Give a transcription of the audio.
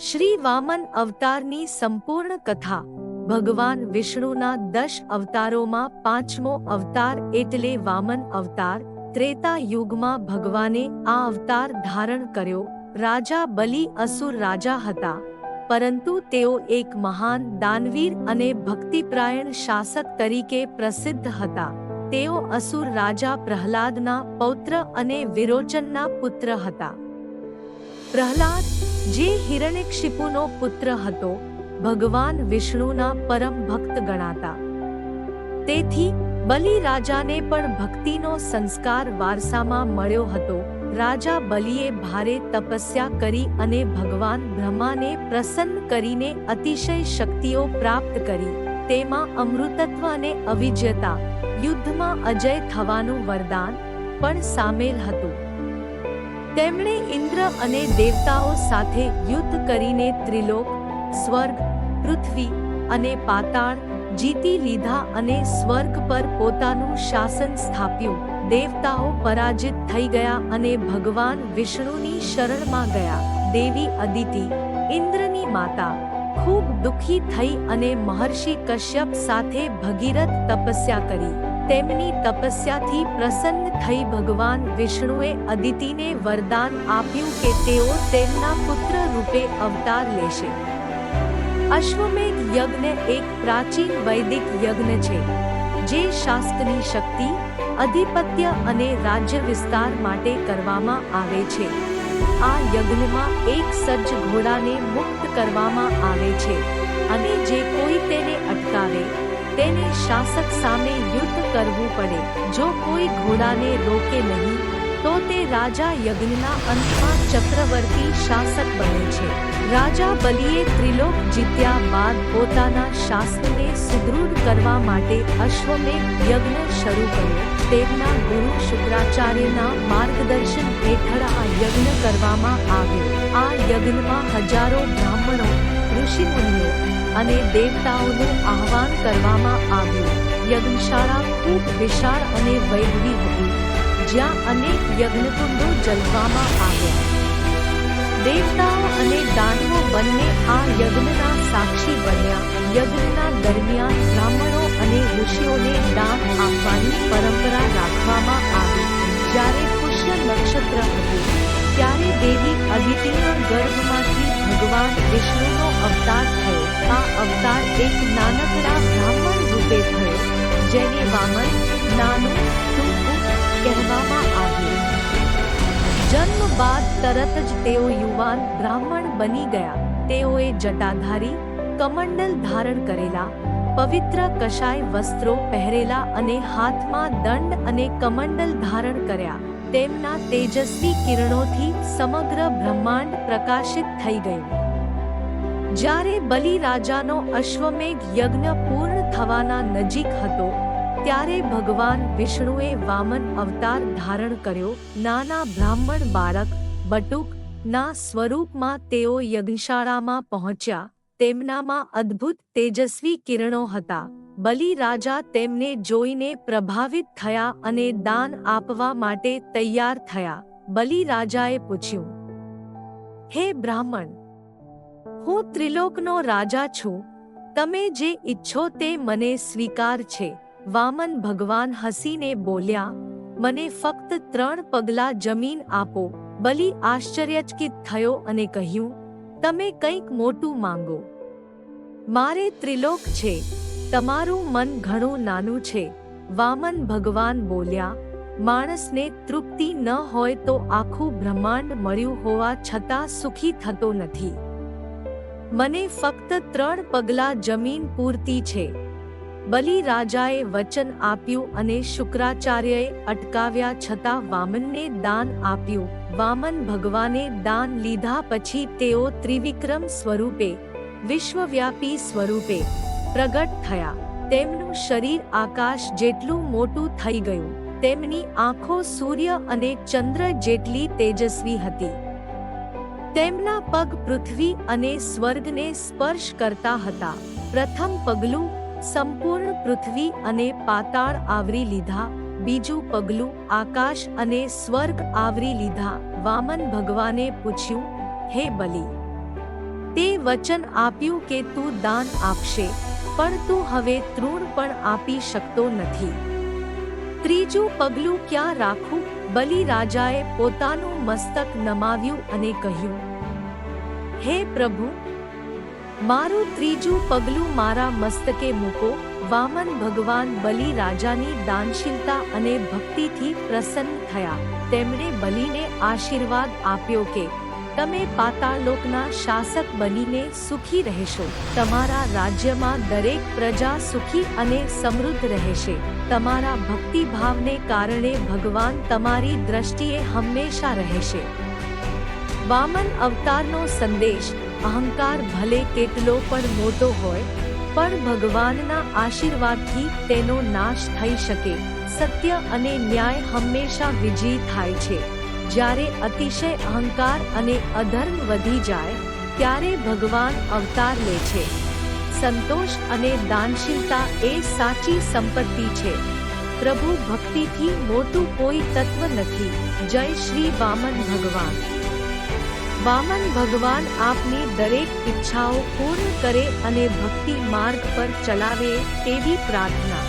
શ્રી વામન અવતારની સંપૂર્ણ કથા. ભગવાન વિષ્ણુના દશ અવતારોમાં પાંચમો અવતાર એટલે વામન અવતાર. ત્રેતા યુગમાં ભગવાને આ અવતાર ધારણ કર્યો. રાજા બલિ અસુર રાજા હતા. પરંતુ તેઓ એક મહાન દાનવીર અને ભક્તિપ્રાયણ શાસક તરીકે પ્રસિદ્ધ હતા. તેઓ અસુર રાજા પ્રહલાદના પૌત્ર અને વિરોચનના પુત્ર હતા. પ્રહલાદ જે હિરણ્યક્ષિપુનો પુત્ર હતો, ભગવાન વિષ્ણુના પરમ ભક્ત ગણાતા. તેથી બલિ રાજાને પણ ભક્તિનો સંસ્કાર વારસામાં મળ્યો હતો. રાજા બલિએ ભારે તપસ્યા કરી અને ભગવાન બ્રહ્માને પ્રસન્ન કરીને અતિશય શક્તિઓ પ્રાપ્ત કરી. તેમાં અમૃતત્વ અને અવિજ્યતા, યુદ્ધમાં અજય થવાનું વરદાન પણ સામેલ હતું. તેમણે ઇન્દ્ર અને દેવતાઓ સાથે યુદ્ધ કરીને ત્રિલોક, સ્વર્ગ, પૃથ્વી અને પાતાળ જીતી લીધા અને સ્વર્ગ પર પોતાનું શાસન સ્થાપ્યું. દેવતાઓ પરાજિત થઈ ગયા અને ભગવાન વિષ્ણુની શરણમાં ગયા. દેવી અદિતિ, ઇન્દ્રની માતા, ખૂબ દુઃખી થઈ અને મહર્ષિ કશ્યપ સાથે ભગીરથ તપસ્યા કરી. તેમની તપસ્યાથી પ્રસન્ન થઈ ભગવાન વિષ્ણુએ અદિતિને વરદાન આપ્યું કે તેઓ તેમના પુત્ર રૂપે અવતાર લેશે. અશ્વમેઘ યજ્ઞ એક પ્રાચીન વૈદિક યજ્ઞ છે, જે શાસ્ત્રની શક્તિ, અધિપત્ય અને રાજ્ય વિસ્તાર માટે કરવામાં આવે છે. આ યજ્ઞમાં એક સજ્જ ઘોડાને મુક્ત કરવામાં આવે છે. તેને શાસક સામે યુદ્ધ કરવું પડે. જો કોઈ ઘોડાને રોકે નહીં, તો તે રાજા યજ્ઞના અંતમાં ચક્રવર્તી શાસક બને છે. રાજા બલિએ ત્રિલોક જીત્યા બાદ પોતાના શાસનને સુદૃઢ કરવા માટે અશ્વમેઘ યજ્ઞ શરૂ કર્યો. તેમના ગુરુ શુક્રાચાર્યના માર્ગદર્શન હેઠળ આ યજ્ઞ કરવામાં આવ્યો. આ યજ્ઞમાં હજારો બ્રાહ્મણો, ઋષિમુનિઓ અને દેવતાઓનું આહવાન કરવામાં આવ્યું. યજ્ઞશાળા ખૂબ વિશાળ અને વૈભવી હતી, જ્યાં અનેક યજ્ઞકુંડો જલવામાં આવ્યા. દેવતાઓ અને દાનવો બંને આ યજ્ઞના સાક્ષી બન્યા. યજ્ઞના દરમિયાન બ્રાહ્મણો અને ઋષિઓને દાન આપવાની પરંપરા રાખવામાં આવી. જ્યારે પુષ્ય નક્ષત્ર હતું, ત્યારે દેવી અદિતિના ગર્ભમાંથી ભગવાન વિષ્ણુનો અવતાર થયો. આ અવતાર એક નાનકડા બ્રાહ્મણ રૂપે થયો, જેને વામન, નાનું, ટૂંકું કહેવામાં આવ્યું. જન્મ બાદ તરત જ તેઓ યુવાન બ્રાહ્મણ બની ગયા. તેઓએ જટાધારી, કમંડલ ધારણ કરેલા, પવિત્ર કશાય વસ્ત્રો પહેરેલા અને હાથમાં દંડ અને કમંડલ ધારણ કર્યા. તેમના તેજસ્વી કિરણોથી સમગ્ર બ્રહ્માંડ પ્રકાશિત થઈ ગયું. જ્યારે બલિ રાજાનો અશ્વમેઘ યજ્ઞ પૂર્ણ થવાના નજીક હતો, ત્યારે ભગવાન વિષ્ણુએ વામન અવતાર ધારણ કર્યો. નાના બ્રાહ્મણ બાળક બટુક ના સ્વરૂપમાં તેઓ યજ્ઞશાળામાં પહોંચ્યા. તેમનામાં અદ્ભુત તેજસ્વી કિરણો હતા. બલિ રાજા તેમને જોઈને પ્રભાવિત થયા અને દાન આપવા માટે તૈયાર થયા. બલિ રાજાએ પૂછ્યું, હે બ્રાહ્મણ હું ત્રિલોકનો રાજા છું. તમે જે ઈચ્છો તે મને સ્વીકાર છે. વામન ભગવાન હસીને બોલ્યા, મને ફક્ત ત્રણ પગલા જમીન આપો. બલિ આશ્ચર્યચકિત થયો અને કહ્યું, તમે કંઈક મોટું માંગો. મારે ત્રિલોક છે. તમારું મન ઘણું નાનું છે. વામન ભગવાન બોલ્યા, માણસને તૃપ્તિ ન હોય તો આખું બ્રહ્માંડ મળ્યું હોવા છતાં સુખી થતો નથી. મને ફક્ત ત્રણ પગલાં જમીન પૂરતી છે. બલિ રાજાએ વચન આપ્યું અને શુક્રાચાર્યએ અટકાવ્યા છતાં વામનને દાન આપ્યું. વામન ભગવાને દાન લીધા પછી તેઓ ત્રિવિક્રમ સ્વરૂપે, વિશ્વવ્યાપી સ્વરૂપે પ્રગટ થયા. તેમનું શરીર આકાશ જેટલું મોટું થઈ ગયું, તેમની આંખો સૂર્ય અને ચંદ્ર જેટલી તેજસ્વી હતી. તેમના પગ પૃથ્વી અને સ્વર્ગને સ્પર્શ કરતા હતા. પ્રથમ પગલું સંપૂર્ણ પૃથ્વી અને પાતાળ આવરી લીધા. બીજું પગલું આકાશ અને સ્વર્ગ આવરી લીધા. વામન ભગવાને પૂછ્યું, હે બલિ, તે વચન આપ્યું કે તું દાન આપશે, પણ તું હવે તૃણ પણ આપી શકતો નથી. ત્રીજું પગલું ક્યાં રાખવું બલિરાજાએ પોતાનું મસ્તક નમાવ્યું અને કહ્યું, હે પ્રભુ, મારું ત્રીજું પગલું મારા મસ્તકે મૂકો. વામન ભગવાન બલિ રાજાની દાનશીલતા અને ભક્તિથી પ્રસન્ન થયા. તેમણે બલિને આશીર્વાદ આપ્યો કે, તમે પાતાળલોકના શાસક બનીને સુખી રહેશો. તમારા રાજ્યમાં દરેક પ્રજા સુખી અને સમૃદ્ધ રહેશે. તમારા ભક્તિભાવને કારણે ભગવાન તમારી દ્રષ્ટિએ હંમેશા રહેશે. વામન અવતારનો સંદેશ, અહંકાર ભલે કેટલો પણ મોટો હોય, પણ ભગવાનના આશીર્વાદથી તેનો નાશ થઈ શકે. સત્ય અને ન્યાય હંમેશા વિજયી થાય છે. જ્યારે અતિશય અહંકાર અને અધર્મ વધી જાય, ત્યારે ભગવાન અવતાર લે છે. સંતોષ અને દાનશીલતા એ સાચી સંપત્તિ છે. પ્રભુ ભક્તિથી મોટું કોઈ તત્વ નથી. જય શ્રી વામન ભગવાન. વામન ભગવાન આપની દરેક ઈચ્છાઓ પૂર્ણ કરે અને ભક્તિ માર્ગ પર ચલાવે તેવી પ્રાર્થના.